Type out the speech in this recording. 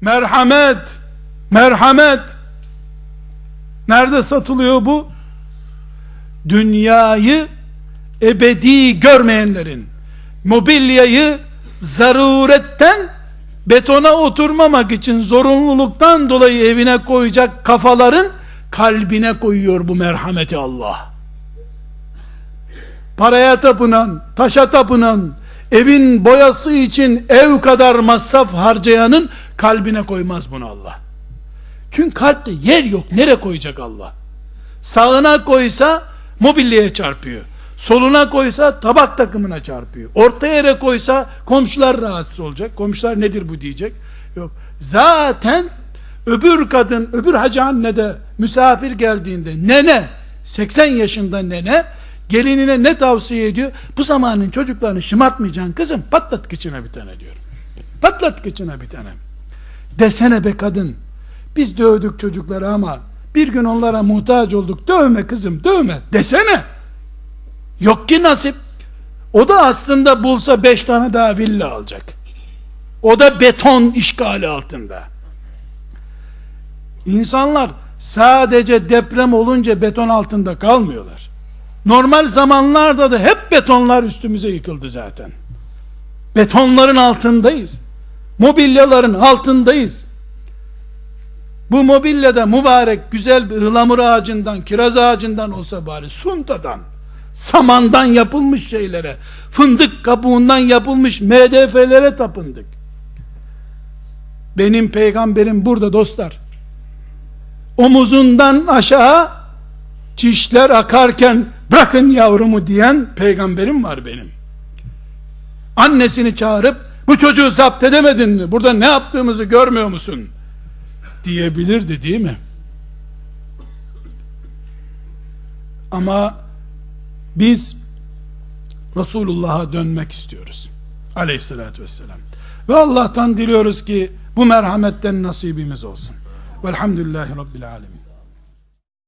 Merhamet, merhamet. Nerede satılıyor bu? Dünyayı ebedi görmeyenlerin, mobilyayı zaruretten betona oturmamak için zorunluluktan dolayı evine koyacak kafaların kalbine koyuyor bu merhameti Allah. Paraya tapınan, taşa tapınan, evin boyası için ev kadar masraf harcayanın kalbine koymaz bunu Allah. Çünkü kalpte yer yok. Nereye koyacak Allah? Sağına koysa mobilyaya çarpıyor. Soluna koysa tabak takımına çarpıyor. Orta yere koysa komşular rahatsız olacak. Komşular nedir bu diyecek. Yok. Zaten öbür kadın, öbür hacı anne de misafir geldiğinde nene, 80 yaşında nene gelinine ne tavsiye ediyor? Bu zamanın çocuklarını şımartmayacaksın kızım. Patlat kıçına bir tane diyor. Patlat kıçına bir tane. Desene be kadın. Biz dövdük çocukları ama bir gün onlara muhtaç olduk. Dövme kızım dövme desene. Yok ki nasip. O da aslında bulsa beş tane daha villa alacak. O da beton işgali altında. İnsanlar sadece deprem olunca beton altında kalmıyorlar. Normal zamanlarda da hep betonlar üstümüze yıkıldı zaten. Betonların altındayız. Mobilyaların altındayız. Bu mobilyada mübarek güzel bir ıhlamur ağacından, kiraz ağacından olsa bari, suntadan, samandan yapılmış şeylere, fındık kabuğundan yapılmış MDF'lere tapındık. Benim peygamberim burada dostlar. Omuzundan aşağı çişler akarken bırakın yavrumu diyen peygamberim var benim. Annesini çağırıp bu çocuğu zapt edemedin mi? Burada ne yaptığımızı görmüyor musun? diyebilirdi değil mi? Ama biz Resulullah'a dönmek istiyoruz. Aleyhissalatü vesselam. Ve Allah'tan diliyoruz ki bu merhametten nasibimiz olsun. Velhamdülillahi Rabbil Alemin.